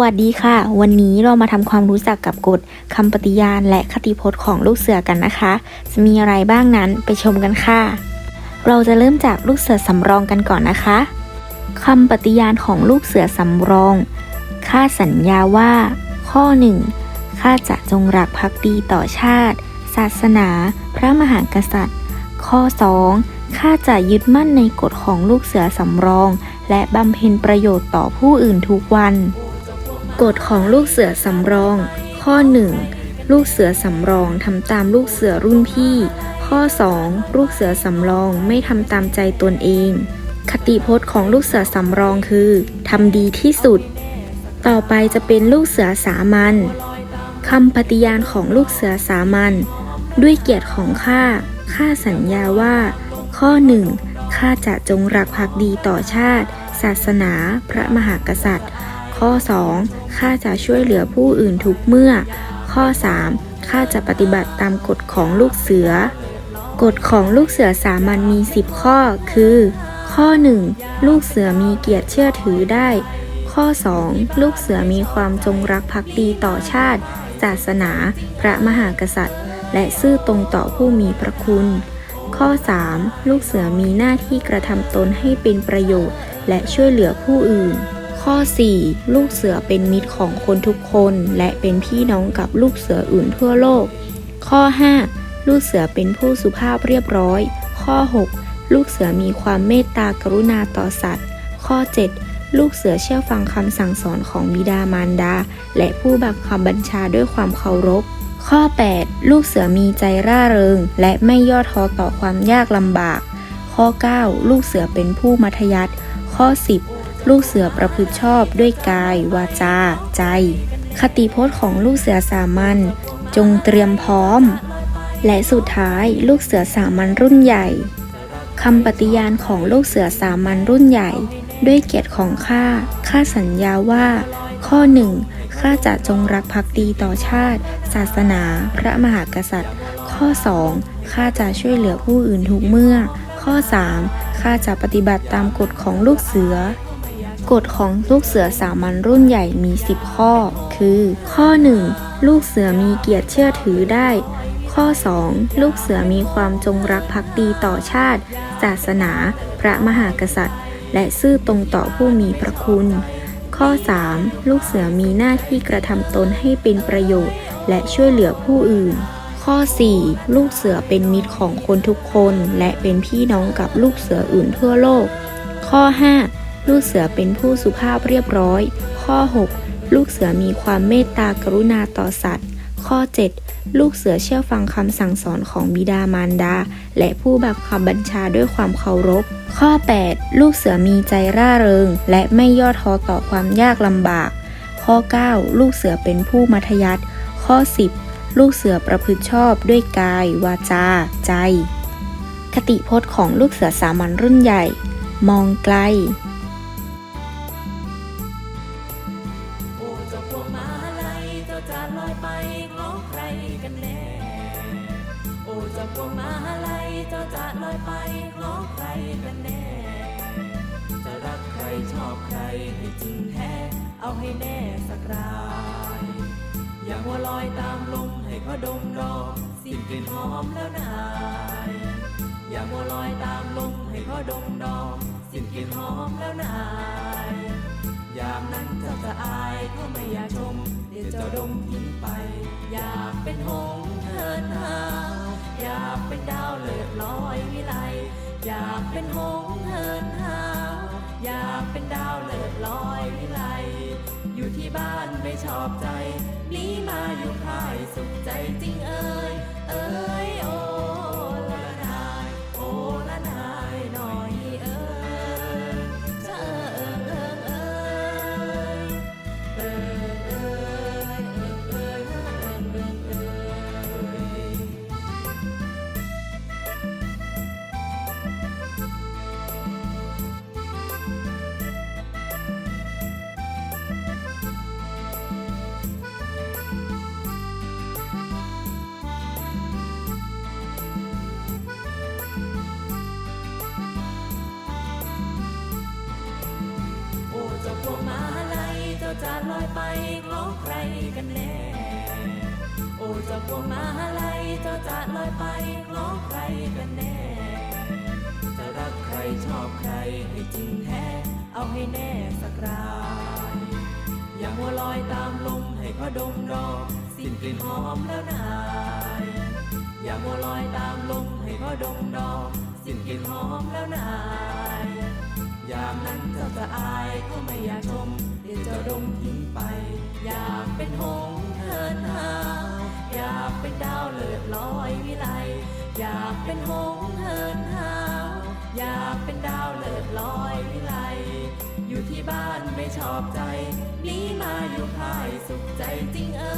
วัสดีค่ะ วันนี้เรามาทำความรู้จักกับกฎคำปฏิญาณและคติพจน์ของลูกเสือกันนะคะ จะมีอะไรบ้างนั้นไปชมกันค่ะ เราจะเริ่มจากลูกเสือสำรองกันก่อนนะคะคำปฏิญาณของลูกเสือสำรองข้าสัญญาว่า ข้อหนึ่งข้าจะจงรักภักดีต่อชาติ ศาสนา พระมหากษัตริย์ ข้อ 2. ข้าจะยึดมั่นในกฎของลูกเสือสำรอง และบำเพ็ญประโยชน์ต่อผู้อื่นทุกวัน กฎของลูกเสือสำรอง ข้อ 1. ลูกเสือสำรองทำตามลูกเสือรุ่นพี่ ข้อ 2. ลูกเสือสำรองไม่ทำตามใจตนเอง คติพจน์ของลูกเสือสำรองคือทำดีที่สุด ต่อไปจะเป็นลูกเสือสามัญคำปฏิญาณของลูกเสือสามัญด้วยเกียรติของข้าข้าสัญญาว่า ข้อหนึ่งข้าจะจงรักภักดีต่อชาติ ศาสนา พระมหากษัตริย์ ข้อ 2. ข้าจะช่วยเหลือผู้อื่นทุกเมื่อ ข้อ 3. ข้าจะปฏิบัติตามกฎของลูกเสือ กฎของลูกเสือสามัญมี 10 ข้อ คือ ข้อ 1. ลูกเสือมีเกียรติเชื่อถือได้ ข้อ 2. ลูกเสือมีความจงรักภักดีต่อชาติ ศาสนา พระมหากษัตริย์ และซื่อตรงต่อผู้มีพระคุณ ข้อ 3. ลูกเสือมีหน้าที่กระทำตนให้เป็นประโยชน์ และช่วยเหลือผู้อื่น ข้อ 4. ลูกเสือเป็นมิตรของคนทุกคน และเป็นพี่น้องกับลูกเสืออื่นทั่วโลก ข้อ 5. ลูกเสือเป็นผู้สุภาพเรียบร้อย ข้อ 6. ลูกเสือมีความเมตตากรุณาต่อสัตว์ ข้อ 7. ลูกเสือเชื่อฟังคำสั่งสอนของบิดามารดา และผู้บังคับบัญชาด้วยความเคารพ ข้อ 8. ลูกเสือมีใจร่าเริง และไม่ย่อท้อต่อความยากลำบาก ข้อ 9. ลูกเสือเป็นผู้มัธยัติข้อ 10. ลูกเสือประพฤติชอบด้วยกาย วาจา ใจ คติพจน์ของลูกเสือสามัญจงเตรียมพร้อม และสุดท้ายลูกเสือสามัญรุ่นใหญ่คำปฏิญาณของลูกเสือสามัญรุ่นใหญ่ ด้วยเกียรติของข้าข้าสัญญาว่า ข้อหนึ่งข้าจะจงรักภักดีต่อชาติ ศาสนา พระมหากษัตริย์ ข้อ 2. ข้าจะช่วยเหลือผู้อื่นทุกเมื่อ ข้อ 3. ข้าจะปฏิบัติตามกฎของลูกเสือ กฎของลูกเสือสามัญรุ่นใหญ่มี 10 ข้อ คือ ข้อ 1. ลูกเสือมีเกียรติเชื่อถือได้ ข้อ 2. ลูกเสือมีความจงรักภักดีต่อชาติ ศาสนา พระมหากษัตริย์ และซื่อตรงต่อผู้มีพระคุณ ข้อ 3. ลูกเสือมีหน้าที่กระทำตนให้เป็นประโยชน์ และช่วยเหลือผู้อื่นข้อ 4. ลูกเสือเป็นมิตรของคนทุกคน และเป็นพี่น้องกับลูกเสืออื่นทั่วโลก ข้อ 5. ลูกเสือเป็นผู้สุภาพเรียบร้อย ข้อ 6. ลูกเสือมีความเมตตากรุณาต่อสัตว์ ข้อ 7. ลูกเสือเชื่อฟังคำสั่งสอนของบิดามารดา และผู้บังคับบัญชาด้วยความเคารพ ข้อ 8. ลูกเสือมีใจร่าเริง และไม่ย่อท้อต่อความยากลำบาก ข้อ 9. ลูกเสือเป็นผู้มัธยัติ ข้อ 10. ลูกเสือประพฤติชอบด้วยกาย วาจา ใจ คติพจน์ของลูกเสือสามัญรุ่นใหญ่ มองไกล ลอยไปง้อใครกันแน่ จะรักใครชอบใครให้จริงแท้ เอาให้แน่สักราย อย่ามัวลอยตามลมให้เขาดมดอกสิ้นกลิ่นหอมแล้วนาย อย่ามัวลอยตามลมให้เขาดมดอกสิ้นกลิ่นหอมแล้วนายยามนั้นเจ้าจะอายก็ไม่อยากชม เดี๋ยวเจ้าดมทิ้งไป อยากเป็นหงส์เหินห่าากเป็นดาวเลิศลอยวิไลอยากเป็นหงส์เหินหาวอยากเป็นดาวเลิศลอยวิไลอยู่ที่บ้านไม่ชอบใจหนีมาอยู่ค่ายสุขใจจริงเอ่ยเอ่ยโอ จะลอยไปคล้องใครกันแน่ โอ้เจ้าพวงมาลัยเจ้าจะลอยไปคล้องใครกันแน่ จะรักใครชอบใครให้จริงแท้เอาให้แน่สักรายอย่ามัวลอยตามลมให้พอดมดอกสิ้นกลิ่นหอมแล้วนายอย่ามัวลอยตามลมให้พอดมดอกสิ้นกลิ่นหอมแล้วนายยามนั้นเจ้าจะอายก็ไม่อยากชม เดี๋ยวเจะดมทิ้งไป อยากเป็นหงส์เทินหา อยากเป็นดาวเลิศลอยวิไล อยากเป็นหงส์เทินหา อยากเป็นดาวเลิศลอยวิไล อยู่ที่บ้านไม่ชอบใจ นีมาอยู่ภายสุขใจจริงเอ่